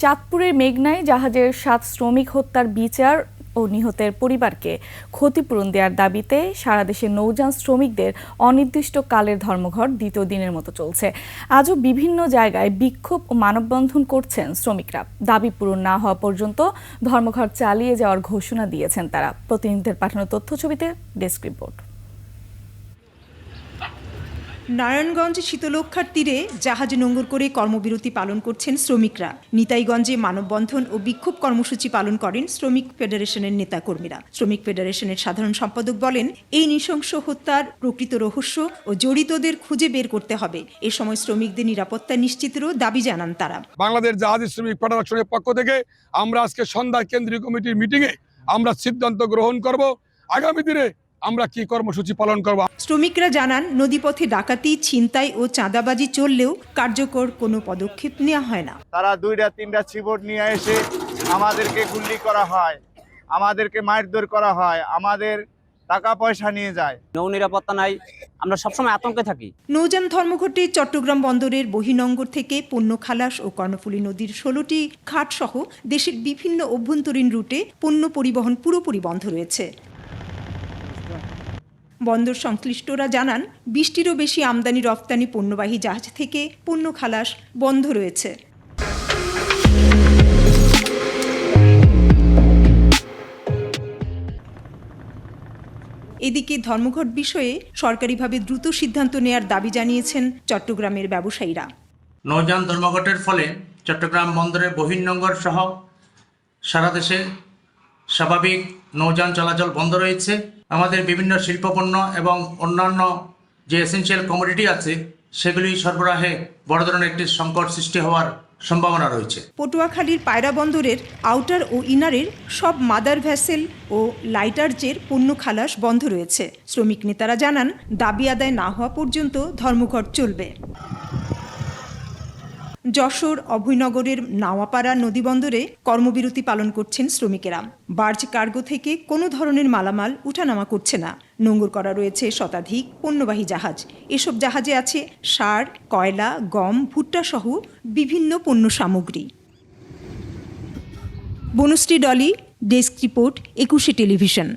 চাঁদপুরের মেঘনায় জাহাজের সাত শ্রমিক হত্যার বিচার ও নিহতের পরিবারকে ক্ষতিপূরণ দেওয়ার দাবিতে সারা দেশে নৌযান শ্রমিকদের অনির্দিষ্ট কালের ধর্মঘট দ্বিতীয় দিনের মতো চলছে। আজও বিভিন্ন জায়গায় বিক্ষোভ ও মানববন্ধন করছেন শ্রমিকরা। দাবি পূরণ না হওয়া পর্যন্ত ধর্মঘট চালিয়ে যাওয়ার ঘোষণা দিয়েছেন তারা। প্রতিনিধিদের পাঠানো তথ্য ছবিতে ডেস্ক রিপোর্ট। নারায়ণগঞ্জ শীতলক্ষার তীরে জাহাজ নোঙ্গর করে কর্মবিরতি পালন করছেন শ্রমিকরা। নিতাইগঞ্জে মানববন্ধন ও বিক্ষোভ কর্মসূচি পালন করেন শ্রমিক ফেডারেশনের নেতাকর্মীরা। শ্রমিক ফেডারেশনের সাধারণ সম্পাদক বলেন, এই নৃশংস হত্যার প্রকৃত রহস্য ও জড়িতদের খুঁজে বের করতে হবে। এ সময় শ্রমিকদের নিরাপত্তা নিশ্চিতেরও দাবি জানান তারা। বাংলাদেশ জাহাজ শ্রমিক ফেডারেশনের পক্ষ থেকে আমরা আজকে সন্ধ্যা কেন্দ্রীয় কমিটির মিটিংয়ে আমরা সিদ্ধান্ত গ্রহণ করব। আগামী দিনে আমরা কি কর্মসূচি পালন করব? শ্রমিকরা জানান নদীপথে ডাকাতি ছিনতাই ও চাঁদাবাজি চললেও কার্যকর কোনো পদক্ষেপ নেওয়া হয় না। তারা দুইটা তিনটা চিবোর্ড নিয়ে এসে আমাদেরকে গুল্লি করা হয় আমাদেরকে মারধর করা হয় আমাদের টাকা পয়সা নিয়ে যায়। নৌ নিরাপত্তা নাই আমরা সবসময় আতঙ্কে থাকি। নৌযান ধর্মঘটে চট্টগ্রাম বন্দরের বহিনঙ্গর থেকে পণ্য খালাস ও কর্ণফুলী নদীর ষোলোটি ঘাট সহ দেশের বিভিন্ন অভ্যন্তরীণ রুটে পণ্য পরিবহন পুরোপুরি বন্ধ রয়েছে। বন্দর সংশ্লিষ্টরা জানান বিশটিরও বেশি আমদানি রপ্তানি পণ্যবাহী জাহাজ থেকে পণ্য খালাস বন্ধ রয়েছে। এদিকে ধর্মঘট বিষয়ে সরকারিভাবে দ্রুত সিদ্ধান্ত নেয়ার দাবি জানিয়েছেন চট্টগ্রামের ব্যবসায়ীরা। নৌযান ধর্মঘটের ফলে চট্টগ্রাম বন্দরের বহির্নগর সহ সারা দেশে স্বাভাবিক নৌযান চলাচল বন্ধ রয়েছে। আমাদের বিভিন্ন শিল্পপণ্য এবং অন্যান্য যে এসেন্সিয়াল কমোডিটি আছে, সেগুলি সরবরাহে বড় ধরনের একটি সংকট সৃষ্টি হওয়ার সম্ভাবনা রয়েছে। পটুয়াখালীর পায়রা বন্দরের আউটার ও ইনারের সব মাদার ভ্যাসেল ও লাইটার্জের পণ্য খালাস বন্ধ রয়েছে। শ্রমিক নেতারা জানান, দাবি আদায় না হওয়া পর্যন্ত ধর্মঘট চলবে। যশোর অভয়নগরের নাওয়াপাড়া নদীবন্দরে কর্মবিরতি পালন করছেন শ্রমিকেরা। বার্জ কার্গো থেকে কোনো ধরনের মালামাল উঠানামা করছে না। নোঙ্গর করা রয়েছে শতাধিক পণ্যবাহী জাহাজ। এসব জাহাজে আছে সার, কয়লা, গম, ভুট্টা সহ বিভিন্ন পণ্য সামগ্রী। Banasree Dolly, desk report, Ekushey television.